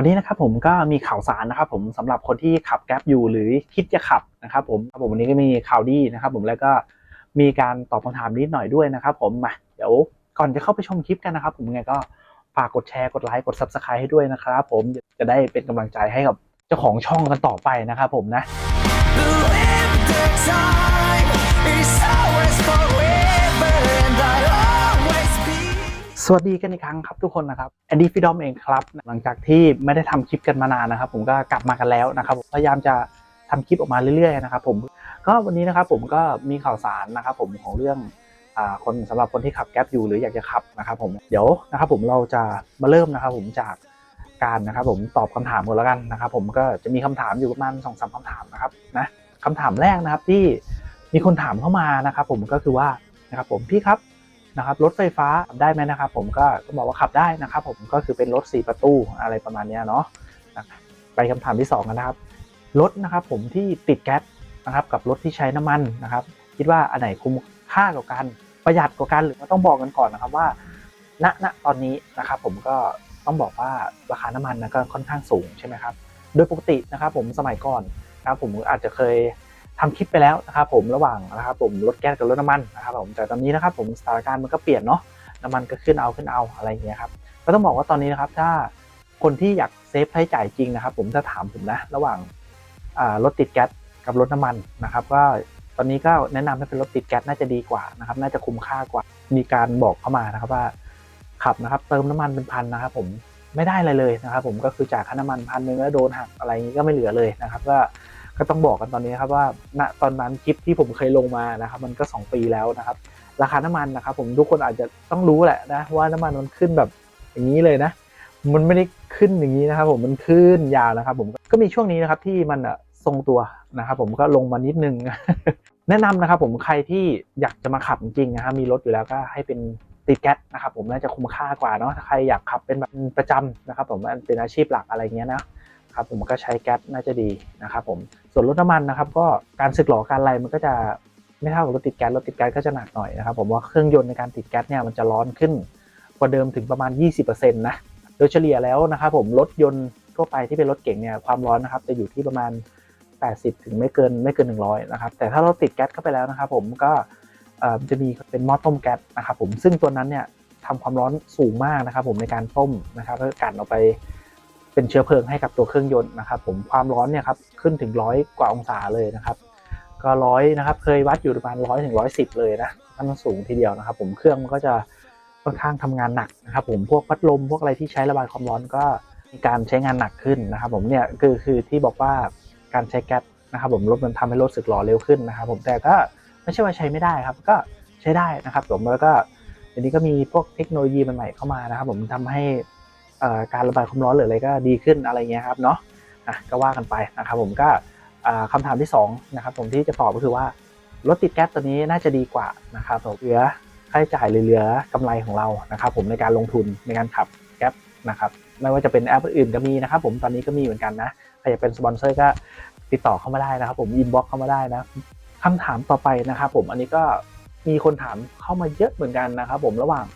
วันนี้นะครับผมก็มีข่าวสารนะครับผมสำหรับคนที่ขับแก๊ปอยู่หรือคิดจะขับนะครับผมครับผมวันนี้ก็มีข่าวดีนะครับผมแล้วก็มีการตอบคำถามนิดหน่อยด้วยนะครับผมมาเดี๋ยวก่อนจะเข้าไปชมคลิปกันนะครับผมยังไงก็ฝากกดแชร์กดไลค์กด subscribe ให้ด้วยนะครับผมจะได้เป็นกำลังใจให้กับเจ้าของช่องกันต่อไปนะครับผมนะ the time is ours for วัสดีกันอีกครั้งครับทุกคนนะครับแอนดี้ฟิดอมเองครับหลังจากที่ไม่ได้ทำคลิปกันมานานนะครับ ผมก็กลับมากันแล้วนะครับผมพยายามจะทำคลิปออกมาเรื่อยๆนะครับผมก็วันนี้นะครับผมก็มีข่าวสารนะครับผมของเรื่องคนสำหรับคนที่ขับแก๊ปอยู่หรืออยากจะขับนะครับผมเดี๋ยวนะครับผมเราจะมาเริ่มนะครับผมจากการนะครับผมตอบคำถามกันแล้วกันนะครับผมก็จะมีคำถามอยู่ประมาณสองสามคำถามนะครับนะคำถามแรกนะครับที่มีคนถามเข้ามานะครับผมก็คือว่านะครับผมพี่ครับ นะครับรถไฟฟ้าขับได้ไหมนะครับผมก็ต้องบอกว่าขับได้นะครับผมก็คือเป็นรถ 4 ประตูอะไรประมาณนี้เนาะไปคำถามที่ 2 กันนะครับ รถนะครับผมที่ติดแก๊สนะครับกับรถที่ใช้น้ำมันนะครับ คิดว่าอันไหนคุ้มค่ากว่ากันประหยัดกว่ากันหรือว่าต้องบอกกันก่อนนะครับว่าณณตอนนี้นะครับผมก็ต้องบอกว่าราคาน้ำมันนะก็ค่อนข้างสูงใช่ไหมครับโดยปกตินะครับผมสมัยก่อนนะครับผมอาจจะเคย ทำคลิปไปแล้วนะครับผมระหว่างนะครับผมรถแก๊สกับรถน้ำมันนะครับผมแต่ตอนนี้นะครับผมสถานการณ์มันก็เปลี่ยนเนาะน้ำมันก็ขึ้นเอาขึ้นเอาอะไรอย่างเงี้ยครับก็ต้องบอกว่าตอนนี้นะครับถ้าคนที่อยากเซฟใช้จ่ายจริงนะครับ ผมถ้าถามผมนะระหว่างรถติดแก๊สกับรถน้ำมันนะครับก็ตอนนี้ก็แนะนำให้เป็นรถติดแก๊สน่าจะดีกว่านะครับน่าจะคุ้มค่ากว่ามีการบอกเข้ามานะครับว่าขับนะครับเติมน้ำมันเป็นพันนะครับผมไม่ได้อะไรเลยนะครับผมก็คือจ่ายค่าน้ำมันพันหนึ่งแล้วโดนหักอะไรอย่างงี้ก็ไม่เหลือเลยนะครับก็ ก็ต้องบอกกันตอนนี้ครับว่าณตอนนั้นคลิปที่ผมเคยลงมานะครับมันก็ 2 ปีแล้วนะครับ ราคาน้ำมันนะครับผมทุกคนอาจจะต้องรู้แหละนะว่าน้ำมันมันขึ้นแบบอย่างนี้เลยนะ มันไม่ได้ขึ้นอย่างนี้นะครับ ผมมันขึ้นยาวนะครับ ผมก็มีช่วงนี้นะครับที่มันอะทรงตัวนะครับผมก็ลงมานิดนึง แนะนำนะครับผมใครที่อยากจะมาขับจริงนะครับมีรถอยู่แล้วก็ให้เป็นติดแก๊สนะครับผมน่าจะคุ้มค่ากว่าเนาะถ้าใครอยากขับเป็นแบบประจำนะครับผมมันเป็นอาชีพหลักอะไรเงี้ยนะ ครับผมก็ใช้แก๊สน่าจะดีนะครับผมส่วนรถน้ำมันนะครับ ก็การสึกหรอการอะไรมันก็จะไม่เท่ากับรถติดแก๊สรถติดแก๊สก็จะหนักหน่อยนะครับผมว่าเครื่องยนต์ในการติดแก๊สเนี่ยมันจะร้อนขึ้นกว่าเดิมถึงประมาณ 20%นะโดยเฉลี่ยแล้วนะครับผมรถยนต์ทั่วไปที่เป็นรถเก่งเนี่ยความร้อนนะครับจะอยู่ที่ประมาณ 80 ถึงไม่เกินไม่เกิน 100 นะครับ แต่ถ้าเราติดแก๊สเข้าไปแล้วนะครับผมก็จะมีเป็นหม้อต้มแก๊สนะครับผมซึ่งตัวนั้นเนี่ยทำความร้อนสูงมากนะครับผมในการต้มนะครับเพื่อกันออกไป เป็นเชื้อเพลิงให้กับตัวเครื่องยนต์นะครับ ผมความร้อนเนี่ยครับขึ้นถึงร้อยกว่าองศาเลยนะครับ ก็ร้อยนะครับ เคยวัดอยู่ประมาณร้อยถึงร้อยสิบเลยนะมันสูงทีเดียวนะครับ ผมเครื่องมันก็จะค่อนข้างทำงานหนักนะครับ ผมพวกพัดลมพวกอะไรที่ใช้ระบายความร้อนก็มีการใช้งานหนักขึ้นนะครับ ผมเนี่ยคือคือที่บอกว่าการใช้แก๊สนะครับผมรถมันทำให้รถสึกหล่อเร็วขึ้นนะครับ ผมแต่ก็ไม่ใช่ว่าใช้ไม่ได้ครับ ก็ใช้ได้นะครับ ผมแล้วก็เดี๋ยวนี้ก็มีพวกเทคโนโลยีใหม่ๆเข้ามานะครับ ผมทำให้ การระบายความร้อนหรืออะไรก็ดีขึ้นอะไรเงี้ยครับเนาะอะก็ว่ากันไปนะครับผมก็อ่าคำถามที่2นะครับผมที่จะตอบก็คือว่ารถติดแก๊สตัวนี้น่าจะดีกว่านะครับผมเหลือค่าใช้จ่ายหรือเหลือกำไรของเรานะครับผมในการลงทุนในการขับแก๊ปนะครับไม่ว่าจะเป็นแอปอื่นก็มีนะครับผมตอนนี้ก็มีเหมือนกันนะใครอยากเป็นสปอนเซอร์ก็ติดต่อเข้ามาได้นะครับผมอินบ็อกเข้ามาได้นะคำถามต่อไปนะครับผมอันนี้ก็มีคนถามเข้ามาเยอะเหมือนกันนะครับผมระหว่าง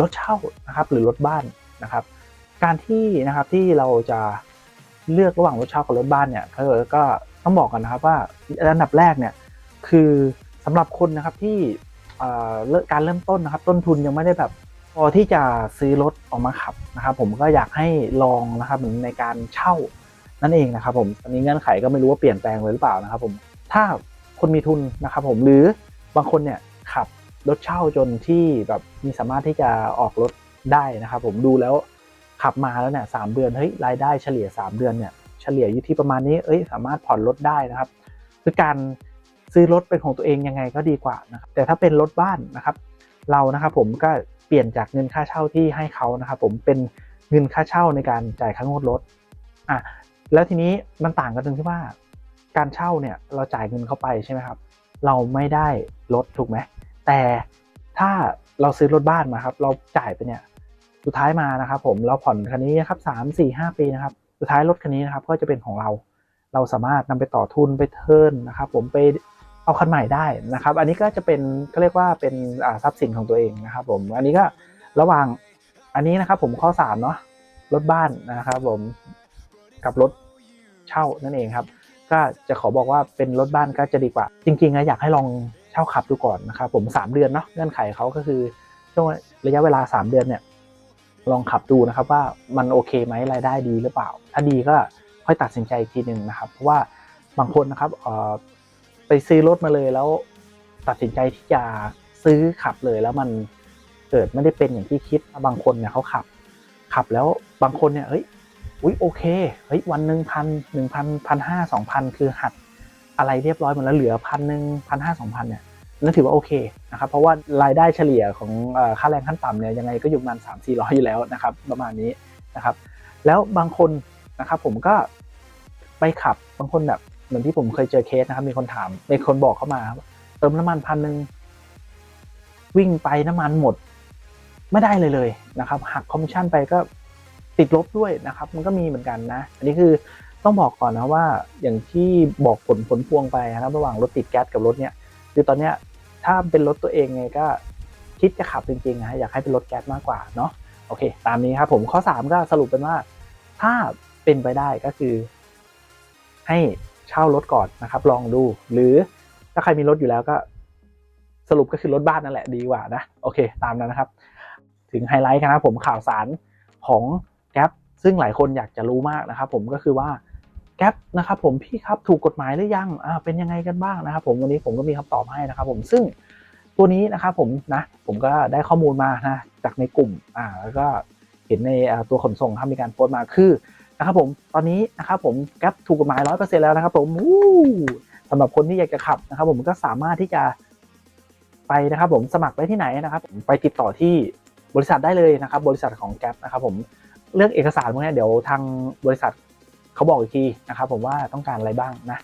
รถเช่านะครับหรือรถบ้านนะครับ การที่นะครับที่เราจะเลือกระหว่างรถเช่ากับรถบ้านเนี่ยก็ก็ต้องบอกกันนะครับว่าอันดับแรกเนี่ยคือสำหรับคนนะครับที่เอ่อการเริ่มต้นนะครับ ต้นทุนยังไม่ได้แบบพอที่จะซื้อรถออกมาขับนะครับ ผมก็อยากให้ลองนะครับในการเช่านั่นเองนะครับ ผมตอนนี้เงื่อนไขก็ไม่รู้ว่าเปลี่ยนแปลงเลยหรือเปล่านะครับ ผมถ้าคนมีทุนนะครับ ผมหรือบางคนเนี่ยขับรถเช่าจนที่แบบมีสามารถที่จะออกรถได้นะครับ ผมดูแล้ว ขับมาแล้วเนี่ยสามเดือนเฮ้ยรายได้เฉลี่ย 3 เดือนเนี่ยเฉลี่ยอยู่ที่ประมาณนี้เอ้ยสามารถผ่อนรถได้นะครับคือการซื้อรถเป็นของตัวเองยังไงก็ดีกว่านะครับแต่ถ้าเป็นรถบ้านนะครับ เรานะครับผมก็เปลี่ยนจากเงินค่าเช่าที่ให้เขานะครับผมเป็นเงินค่าเช่าในการจ่ายค่างวดรถอะแล้วทีนี้มันต่างกันตรงที่ว่า การเช่าเนี่ยเราจ่ายเงินเข้าไปใช่ไหมครับ เราไม่ได้รถถูกไหมแต่ถ้าเราซื้อรถบ้านมาครับ เราจ่ายไปเนี่ย สุดท้ายมานะครับ ผมเราผ่อนคันนี้นะครับสามสี่ห้าปีนะครับ สุดท้ายรถคันนี้นะครับก็จะเป็นของเรา เราสามารถนำไปต่อทุนไปเทิร์นนะครับ ผมไปเอาคันใหม่ได้นะครับ อันนี้ก็จะเป็นก็เรียกว่าเป็นทรัพย์สินของตัวเองนะครับ ผม อันนี้ก็ระหว่างอันนี้นะครับ ผมข้อสามเนาะรถบ้านนะครับ ผมกับรถเช่านั่นเองครับ ก็จะขอบอกว่าเป็นรถบ้านก็จะดีกว่า จริงๆนะอยากให้ลองเช่าขับดูก่อนนะครับ ผม 3 เดือนเนาะเงื่อนไขเขาก็คือช่วงระยะเวลา 3 เดือนเนี่ย ลองขับดูนะครับว่ามันโอเคไหมรายได้ดีหรือเปล่า ถ้าดีก็ค่อยตัดสินใจอีกทีหนึ่งนะครับ เพราะว่าบางคนนะครับเออไปซื้อรถมาเลยแล้วตัดสินใจที่จะซื้อขับเลยแล้วมันเกิดไม่ได้เป็นอย่างที่คิดบางคนเนี่ยเขาขับ ขับแล้วบางคนเนี่ยเฮ้ยอุ้ยโอเคเฮ้ยวันหนึ่งพันหนึ่งพันพันห้าสองพันคือหัดอะไรเรียบร้อยหมดแล้วเหลือพันหนึ่งพันห้าสองพันเนี่ย นั่นถือว่าโอเคนะครับ เพราะว่ารายได้เฉลี่ยของค่าแรงขั้นต่ำเนี่ยยังไงก็อยู่ประมาณสามสี่ร้อยอยู่แล้วนะครับ ประมาณนี้นะครับ แล้วบางคนนะครับผมก็ไปขับบางคนแบบเหมือนที่ผมเคยเจอเคสนะครับ มีคนถามมีคนบอกเข้ามา เติมน้ำมันพันหนึ่งวิ่งไปน้ำมันหมด ไม่ได้เลยเลยนะครับหักคอมมิชชั่นไปก็ติดลบด้วยนะครับ มันก็มีเหมือนกันนะ อันนี้คือต้องบอกก่อนนะว่าอย่างที่บอกผลผลพวงไปนะครับ ระหว่างรถติดแก๊สกับรถเนี่ย คือตอนเนี้ยถ้าเป็นรถตัวเองไงก็คิดจะขับจริงๆนะอยากให้เป็นรถแก๊สมากกว่าเนาะโอเค ตามนี้ครับผมข้อ 3 ก็สรุปเป็นว่า ถ้าเป็นไปได้ก็คือ ให้เช่ารถก่อนนะครับ ลองดู หรือถ้าใครมีรถอยู่แล้วก็ สรุปก็คือรถบ้านนั่นแหละดีกว่านะโอเค ตามนั้นนะครับ ถึงไฮไลท์ครับผมข่าวสารของแก๊ปซึ่งหลายคนอยากจะรู้มากนะครับ ผมก็คือว่า แก๊ปนะครับผมพี่ครับถูกกฎหมายหรือยังอ่าเป็นยังไงกันบ้างนะครับผมวันนี้ผมก็มีคำตอบให้นะครับผมซึ่งตัวนี้นะครับผมนะผมก็ได้ข้อมูลมานะจากในกลุ่มอ่าแล้วก็เห็นในตัวขนส่งครับมีการโพสต์มาคือนะครับผมตอนนี้นะครับผมแก๊ปถูกกฎหมายร้อยเปอร์เซ็นต์แล้วนะครับผมวู้สำหรับคนที่อยากจะขับนะครับผมก็สามารถที่จะไปนะครับผมสมัครได้ที่ไหนนะครับไปติดต่อที่บริษัทได้เลยนะครับ บริษัทของแก๊ปนะครับผมเรื่องเอกสารพวกนี้เดี๋ยวทางบริษัท เขาบอกอีกทีนะครับผมว่าต้องการอะไรบ้างนะ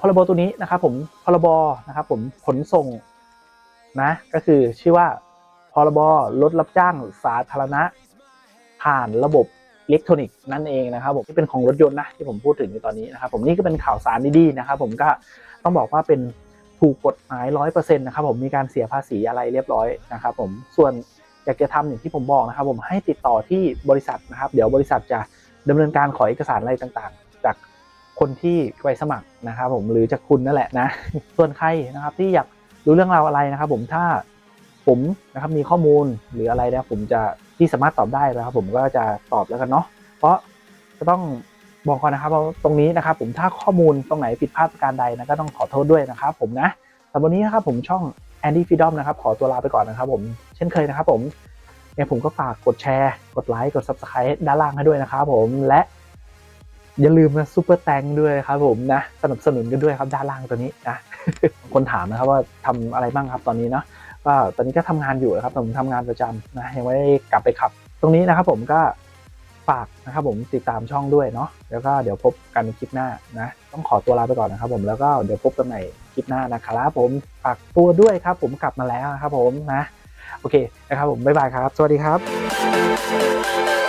พรบตัวนี้นะครับผมพรบนะครับผมขนส่งนะก็คือชื่อว่าพรบรถรับจ้างสาธารณะ ผ่านระบบอิเล็กทรอนิกส์นั่นเองนะครับผมที่เป็นของรถยนต์นะที่ผมพูดถึงในตอนนี้นะครับผมนี่ก็เป็นข่าวสารดีๆนะครับผมก็ต้องบอกว่าเป็นถูกกฎหมายร้อยเปอร์เซ็นต์นะครับผมมีการเสียภาษีอะไรเรียบร้อยนะครับผมส่วนอยากจะทำอย่างที่ผมบอกนะครับผมให้ติดต่อที่บริษัทนะครับ เดี๋ยวบริษัทจะ ดำเนินการขอเอกสารอะไรต่างๆ จากคนที่ไปสมัครนะครับผมหรือจากคุณนั่นแหละนะ ส่วนใครนะครับที่อยากรู้เรื่องราวอะไรนะครับ ผมถ้าผมนะครับมีข้อมูลหรืออะไรนะผมจะที่สามารถตอบได้นะครับ ผมก็จะตอบแล้วกันเนาะเพราะจะต้องบอกก่อนนะครับว่าตรงนี้นะครับ ผมถ้าข้อมูลตรงไหนผิดพลาดประการใดนะก็ต้องขอโทษด้วยนะครับ ผมนะแต่วันนี้นะครับผมช่อง Andy Freedom นะครับขอตัวลาไปก่อนนะครับ ผมเช่นเคยนะครับ ผม เนี่ยผมก็ฝากกดแชร์ กดไลค์ กด Subscribe ด้านล่างให้ด้วยนะครับผม และอย่าลืมนะซูเปอร์แตงด้วยครับผมนะสนับสนุนกันด้วยครับด้านล่างตัวนี้นะคนถามนะครับว่าทำอะไรบ้างครับตอนนี้เนาะก็ตอนนี้ก็ทำงานอยู่นะครับผมทำงานประจำนะยังไม่ได้กลับไปขับ ตรงนี้นะครับผมก็ฝากนะครับผมติดตามช่องด้วยเนาะแล้วก็เดี๋ยวพบกันในคลิปหน้านะต้องขอตัวลาไปก่อนนะครับผมแล้วก็เดี๋ยวพบกันใหม่คลิปหน้านะครับผมฝากตัวด้วยครับผมกลับมาแล้วนะครับผมนะ โอเคนะครับผมบ๊ายบายครับ สวัสดีครับ